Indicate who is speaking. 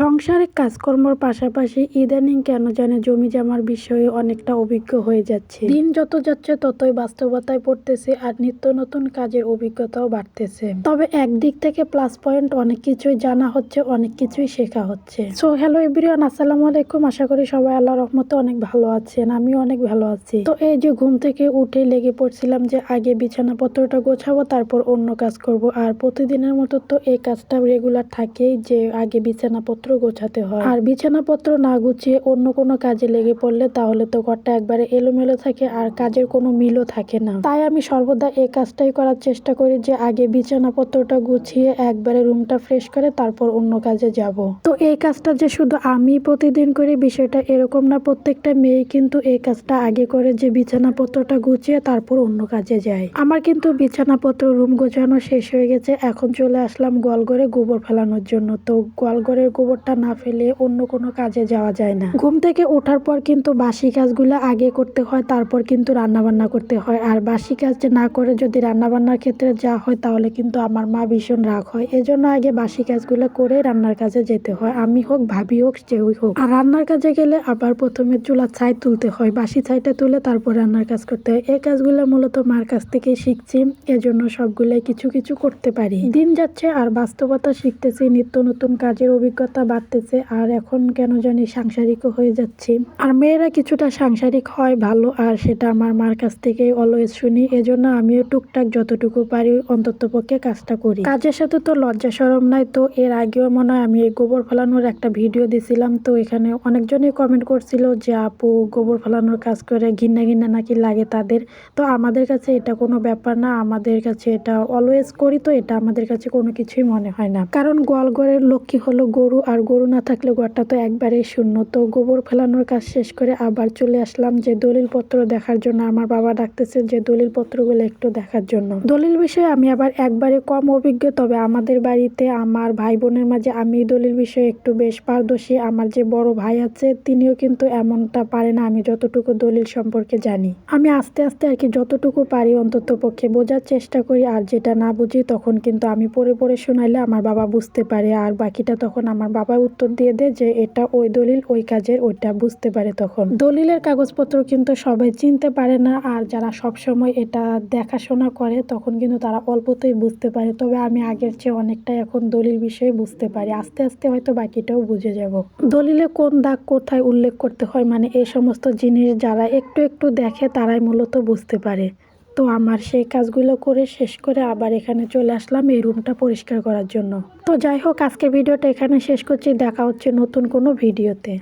Speaker 1: সংসারিক কাজকর্মর পাশাপাশি ইদানিং কেন জানে জমি জামার বিষয়ে অনেকটা অভিজ্ঞ হয়ে যাচ্ছে। দিন যত যাচ্ছে, ততই বাস্তবতায় পড়তেছে আর নিত্য নতুন কাজের অভিজ্ঞতাও বাড়তেছে। তবে একদিক থেকে প্লাস পয়েন্ট অনেক কিছুই জানা হচ্ছে, অনেক কিছুই শেখা হচ্ছে। সো হ্যালো এভরিওয়ান আসসালামু আলাইকুম। আশা করি সবাই আল্লাহ রহমতে অনেক ভালো আছেন, আমিও অনেক ভালো আছি। তো এই যে ঘুম থেকে উঠে লেগে পড়ছিলাম যে আগে বিছানাপত্রটা গোছাবো, তারপর অন্য কাজ করব। আর প্রতিদিনের মতো তো এই কাজটা রেগুলার থাকেই যে আগে বিছানাপত্র গোছাতে হয়। আর বিছানাপত্র না গুছিয়ে অন্য কোনো কাজে লেগে পড়লে তাহলে তো ঘরটা একবারে এলোমেলো থাকে আর কাজের কোনো মিলও থাকে না। তাই আমি সর্বদা এই কাজটাই করার চেষ্টা করি যে আগে বিছানাপত্রটা গুছিয়ে একবারে রুমটা ফ্রেশ করে তারপর অন্য কাজে যাব। তো এই কাজটা যে শুধু আমি প্রতিদিন করি বিষয়টা এরকম না, প্রত্যেকটা মেয়ে কিন্তু এই কাজটা আগে করে যে বিছানাপত্রটা গুছিয়ে তারপর অন্য কাজে যায়। আমার কিন্তু বিছানাপত্র রুম গোছানো শেষ হয়ে গেছে, এখন চলে আসলাম গোয়ালঘরে গোবর ফেলানোর জন্য। তো গোয়ালঘরের গোবরটা না ফেলে অন্য কোনো কাজে যাওয়া যায় না। ঘুম থেকে ওঠার পর কিন্তু বাসি কাজগুলো আগে করতে হয়, তারপর কিন্তু রান্না বান্না করতে হয়। আর বাসি কাজ না করে যদি রান্না বান্নার ক্ষেত্রে যা হয়, তাহলে কিন্তু আমার মা ভীষণ রাগ হয়। এজন্য আগে বাসি কাজগুলো করে রান্নার কাজে যেতে হয়। আমি হোক, ভাবি হোক যেই হোক। আর রান্নার কাজে গেলে আবার প্রথমে চুলার ছাই তুলতে হয়। বাসি ছাইটা তুলে তারপর রান্নার কাজ করতে হয়। এই কাজগুলো মূলত মার কাছ থেকে শিখছি। এজন্য সবগুলাই কিছু কিছু করতে পারি। দিন যাচ্ছে আর বাস্তবতা শিখতেছি। নিত্য নতুন কাজের অভিজ্ঞতা বাড়তেছে আর এখন কেন জানি সাংসারিকও হয়ে যাচ্ছি। আর মেয়েরা কিছুটা সাংসারিক হয় ভালো আর সেটা আমার মার কাছ থেকে অলওয়েজ শুনি। এজন্য আমিও টুকটাক যতটুকু পারি অন্তত পক্ষে কাজটা করি। কাজের সাথে তো লজ্জা সরম নাই তো এর আগেও মনে হয় আমি এই গোবর ফেলানোর একটা ভিডিও দিছিলাম। তো এখানে অনেকজনই কমেন্ট করছিল যে, আপু, গোবর ফেলানোর কাজ করে ঘিন্না ঘিন্না নাকি লাগে তাদের? তো আমাদের কাছে এটা কোনো ব্যাপার না। আমাদের কাছে এটা অলওয়েজ করি তো এটা আমাদের কাছে কোনো কিছুই মনে হয় না। কারণ গোয়ালঘরের লক্ষ্মী হলো গরু আর গরু না থাকলে ঘরটা তো একবারেই শূন্য। তো গোবর ফেলানোর কাজ শেষ করে আবার চলে আসলাম যে দলিলপত্র দেখার জন্য। আমার বাবা ডাকতেছে যে দলিলপত্রগুলো একটু দেখার জন্য। দলিল বিষয়ে আমি আবার একবারে কম অভিজ্ঞ, তবে আমাদের বাড়িতে আমার ভাই বোনের মাঝে আমি দলিল বিষয়ে একটু বেশ পারদর্শী। আমার যে বড় ভাই আছে, তিনিও কিন্তু এমনটা পারে না, আমি যতটুকু দলিল সম্পর্কে জানি। আমি আস্তে আস্তে আর কি যতটুকু পারি অন্তত পক্ষে বোঝার চেষ্টা করি, আর যেটা না বুঝি তখন কিন্তু আমি পড়ে পড়ে শোনাইলে আমার বাবা বুঝতে পারে, আর বাকিটা তখন আমার বাবা উত্তর দিয়ে দেয় যে এটা ওই দলিল, ওই কাজের, ওইটা বুঝতে পারে তখন। দলিলের কাগজপত্র কিন্তু সবাই চিনতে পারে না, আর যারা সব সময় এটা দেখাশোনা করে তখন কিন্তু তারা অল্পতেই বুঝতে পারে। তবে আমি আগের চেয়ে অনেকটা এখন দলিল বিষয়ে বুঝতে পারি। আস্তে আস্তে হয়তো বাকিটাও বুঝে যাব। দলিলে কোন দাগ কোথায় উল্লেখ করতে হয়? মানে এই সমস্ত জিনিস যারা একটু একটু দেখে তারাই মূলত বুঝতে পারে। তো আমার সেই কাজগুলো করে শেষ করে আবার এখানে চলে আসলাম এই রুমটা পরিষ্কার করার জন্য। তো যাই হোক, আজকের ভিডিওটা এখানে শেষ করছি। দেখা হচ্ছে নতুন কোনো ভিডিওতে।